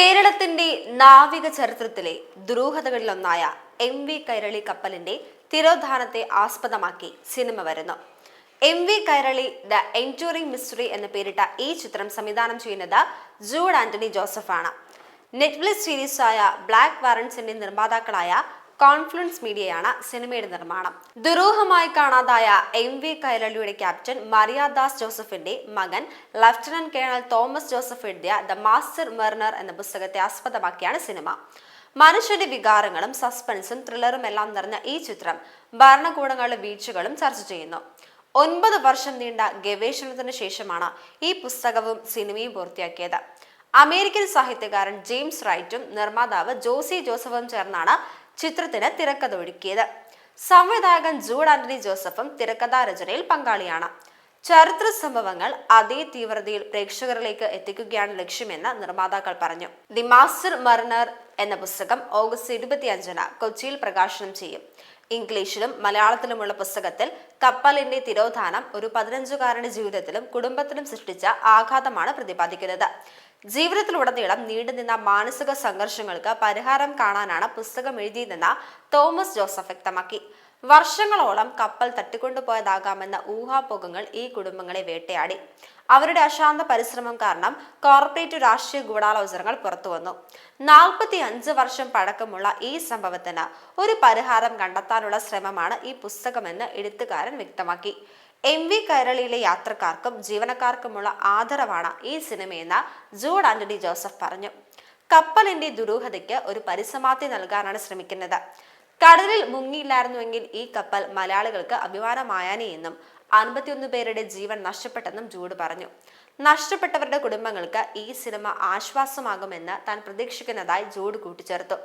കേരളത്തിന്റെ നാവിക ചരിത്രത്തിലെ ദുരൂഹതകളിലൊന്നായ എം വി കൈരളി കപ്പലിന്റെ തിരോധാനത്തെ ആസ്പദമാക്കി സിനിമ വരുന്നു. M V Kairali the enduring mystery എന്ന് പേരിട്ട ഈ ചിത്രം സംവിധാനം ചെയ്യുന്നത് ജൂഡ് ആന്റണി ജോസഫാണ്. നെറ്റ്ഫ്ലിക്സ് സീരീസായ ബ്ലാക്ക് വാറൻസിന്റെ നിർമ്മാതാക്കളായ കോൺഫ്ലുവൻസ് മീഡിയയാണ് സിനിമയുടെ നിർമ്മാണം. ദുരൂഹമായി കാണാതായ എം വി കൈരളിയുടെ ക്യാപ്റ്റൻ മറിയാദാസ് ജോസഫിന്റെ മകൻ ലഫ്റ്റനന്റ് കേണൽ തോമസ് ജോസഫ് എഴുതിയ ദ മാസ്റ്റർ മെർണർ എന്ന പുസ്തകത്തെ ആസ്പദമാക്കിയാണ് സിനിമ. മനുഷ്യന്റെ വികാരങ്ങളും സസ്പെൻസും ത്രില്ലറും എല്ലാം നിറഞ്ഞ ഈ ചിത്രം ഭരണകൂടങ്ങളുടെ വീഴ്ചകളും ചർച്ച ചെയ്യുന്നു. ഒൻപത് വർഷം നീണ്ട ഗവേഷണത്തിന് ശേഷമാണ് ഈ പുസ്തകവും സിനിമയും പൂർത്തിയാക്കിയത്. അമേരിക്കൻ സാഹിത്യകാരൻ ജെയിംസ് റൈറ്റും നിർമ്മാതാവ് ജോസി ജോസഫും ചേർന്നാണ് ചിത്രത്തിന് തിരക്കഥ ഒരുക്കിയത്. സംവിധായകൻ ജൂഡ് ആന്റണി ജോസഫും തിരക്കഥാ രചനയിൽ പങ്കാളിയാണ്. ചരിത്ര സംഭവങ്ങൾ അതേ തീവ്രതയിൽ പ്രേക്ഷകരിലേക്ക് എത്തിക്കുകയാണ് ലക്ഷ്യമെന്ന് നിർമ്മാതാക്കൾ പറഞ്ഞു. ദി മാസ്റ്റർ മർണർ എന്ന പുസ്തകം ഓഗസ്റ്റ് ഇരുപത്തിയഞ്ചിന് കൊച്ചിയിൽ പ്രകാശനം ചെയ്യും. ഇംഗ്ലീഷിലും മലയാളത്തിലുമുള്ള പുസ്തകത്തിൽ കപ്പലിന്റെ തിരോധാനം ഒരു പതിനഞ്ചുകാരന്റെ ജീവിതത്തിലും കുടുംബത്തിലും സൃഷ്ടിച്ച ആഘാതമാണ് പ്രതിപാദിക്കുന്നത്. ജീവിതത്തിലുടനീളം നീണ്ടുനിന്ന മാനസിക സംഘർഷങ്ങൾക്ക് പരിഹാരം കാണാനാണ് പുസ്തകം എഴുതിയതെന്ന് തോമസ് ജോസഫ് വ്യക്തമാക്കി. വർഷങ്ങളോളം കപ്പൽ തട്ടിക്കൊണ്ടുപോയതാകാമെന്ന ഊഹാപോഹങ്ങൾ ഈ കുടുംബങ്ങളെ വേട്ടയാടി. അവരുടെ അശാന്ത പരിശ്രമം കാരണം കോർപ്പറേറ്റ് രാഷ്ട്രീയ ഗൂഢാലോചനകൾ പുറത്തുവന്നു. നാൽപ്പത്തി അഞ്ച് വർഷം പഴക്കമുള്ള ഈ സംഭവത്തിന് ഒരു പരിഹാരം കണ്ടെത്താനുള്ള ശ്രമമാണ് ഈ പുസ്തകമെന്ന് എഴുത്തുകാരൻ വ്യക്തമാക്കി. എം വി കൈരളിയിലെ യാത്രക്കാർക്കും ജീവനക്കാർക്കുമുള്ള ആദരവാണ് ഈ സിനിമയെന്ന് ജൂഡ് ആന്റണി ജോസഫ് പറഞ്ഞു. കപ്പലിന്റെ ദുരൂഹതയ്ക്ക് ഒരു പരിസമാപ്തി നൽകാനാണ് ശ്രമിക്കുന്നത്. കടലിൽ മുങ്ങിയില്ലായിരുന്നുവെങ്കിൽ ഈ കപ്പൽ മലയാളികൾക്ക് അഭിമാനമായാനേ എന്നും അൻപത്തിയൊന്ന് പേരുടെ ജീവൻ നഷ്ടപ്പെട്ടെന്നും ജൂഡ് പറഞ്ഞു. നഷ്ടപ്പെട്ടവരുടെ കുടുംബങ്ങൾക്ക് ഈ സിനിമ ആശ്വാസമാകുമെന്ന് താൻ പ്രതീക്ഷിക്കുന്നതായി ജൂഡ് കൂട്ടിച്ചേർത്തു.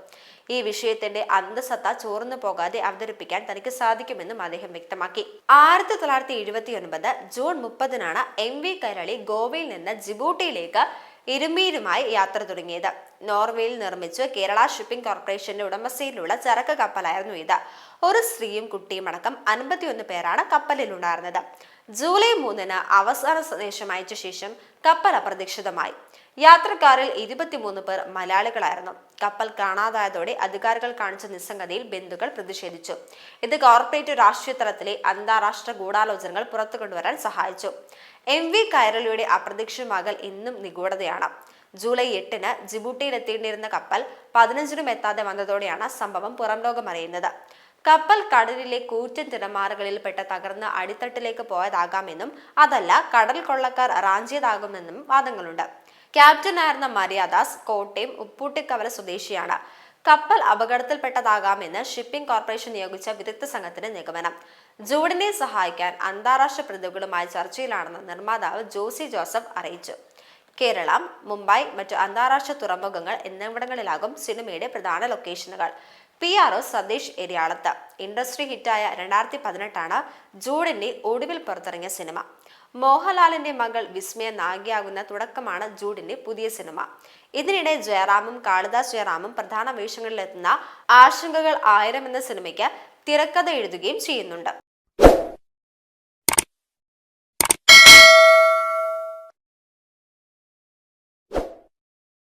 ഈ വിഷയത്തിന്റെ അന്തസത്ത ചോർന്നു പോകാതെ അവതരിപ്പിക്കാൻ തനിക്ക് സാധിക്കുമെന്നും അദ്ദേഹം വ്യക്തമാക്കി. ആയിരത്തി തൊള്ളായിരത്തി എഴുപത്തി ഒൻപത് ജൂൺ മുപ്പതിനാണ് എം വി കൈരളി ഗോവയിൽ നിന്ന് ജിബൂട്ടിയിലേക്ക് ഇരുമീരുമായി യാത്ര തുടങ്ങിയത്. നോർവേയിൽ നിർമ്മിച്ചു കേരള ഷിപ്പിംഗ് കോർപ്പറേഷന്റെ ഉടമസ്ഥയിലുള്ള ചരക്ക് കപ്പലായിരുന്നു ഇത്. ഒരു സ്ത്രീയും കുട്ടിയും അടക്കം അൻപത്തിയൊന്ന് പേരാണ് കപ്പലിലുണ്ടായിരുന്നത്. ജൂലൈ മൂന്നിന് അവസാന സന്ദേശം അയച്ച ശേഷം കപ്പൽ അപ്രതീക്ഷിതമായി. യാത്രക്കാരിൽ ഇരുപത്തിമൂന്ന് പേർ മലയാളികളായിരുന്നു. കപ്പൽ കാണാതായതോടെ അധികാരികൾ കാണിച്ച നിസ്സംഗതയിൽ ബന്ധുക്കൾ പ്രതിഷേധിച്ചു. ഇത് കോർപ്പറേറ്റ് രാഷ്ട്രീയ തലത്തിലെ അന്താരാഷ്ട്ര ഗൂഢാലോചനകൾ പുറത്തു കൊണ്ടുവരാൻ സഹായിച്ചു. എം വി കൈരളിയുടെ അപ്രതീക്ഷിതമാകൽ ഇന്നും നിഗൂഢതയാണ്. ജൂലൈ എട്ടിന് ജിബൂട്ടിയിൽ എത്തിയിരുന്ന കപ്പൽ പതിനഞ്ചിനും എത്താതെ വന്നതോടെയാണ് സംഭവം പുറം ലോകമറിയുന്നത് കപ്പൽ കടലിലെ കൂറ്റൻ തിരമാറുകളിൽ പെട്ട തകർന്ന് അടിത്തട്ടിലേക്ക് പോയതാകാമെന്നും അതല്ല കടൽ കൊള്ളക്കാർ റാഞ്ചിയതാകുമെന്നും വാദങ്ങളുണ്ട്. ക്യാപ്റ്റനായിരുന്ന മര്യാദാസ് കോട്ടയം ഉപ്പൂട്ടിക്കവല സ്വദേശിയാണ്. കപ്പൽ അപകടത്തിൽപ്പെട്ടതാകാമെന്ന് ഷിപ്പിംഗ് കോർപ്പറേഷൻ നിയോഗിച്ച വിദഗ്ധ സംഘത്തിന്റെ നിഗമനം. ജൂഡിനെ സഹായിക്കാൻ അന്താരാഷ്ട്ര പ്രതിനിധികളുമായി ചർച്ചയിലാണെന്ന് നിർമ്മാതാവ് ജോസി ജോസഫ് അറിയിച്ചു. കേരളം മുംബൈ മറ്റു അന്താരാഷ്ട്ര തുറമുഖങ്ങൾ എന്നിവിടങ്ങളിലാകും സിനിമയുടെ പ്രധാന ലൊക്കേഷനുകൾ. P R O Satheesh Eriyalath. Industry ഹിറ്റായ രണ്ടായിരത്തി പതിനെട്ടാണ് ജൂഡിന്റെ ഒടുവിൽ പുറത്തിറങ്ങിയ സിനിമ. മോഹൻലാലിന്റെ മകൾ വിസ്മയ നായികയാകുന്ന തുടക്കമാണ് ജൂഡിന്റെ പുതിയ സിനിമ. ഇതിനിടെ ജയറാമും കാളിദാസ് ജയറാമും പ്രധാന വേഷങ്ങളിലെത്തുന്ന ആശങ്കകൾ ആയിരം എന്ന സിനിമയ്ക്ക് തിരക്കഥ എഴുതുകയും ചെയ്യുന്നുണ്ട്.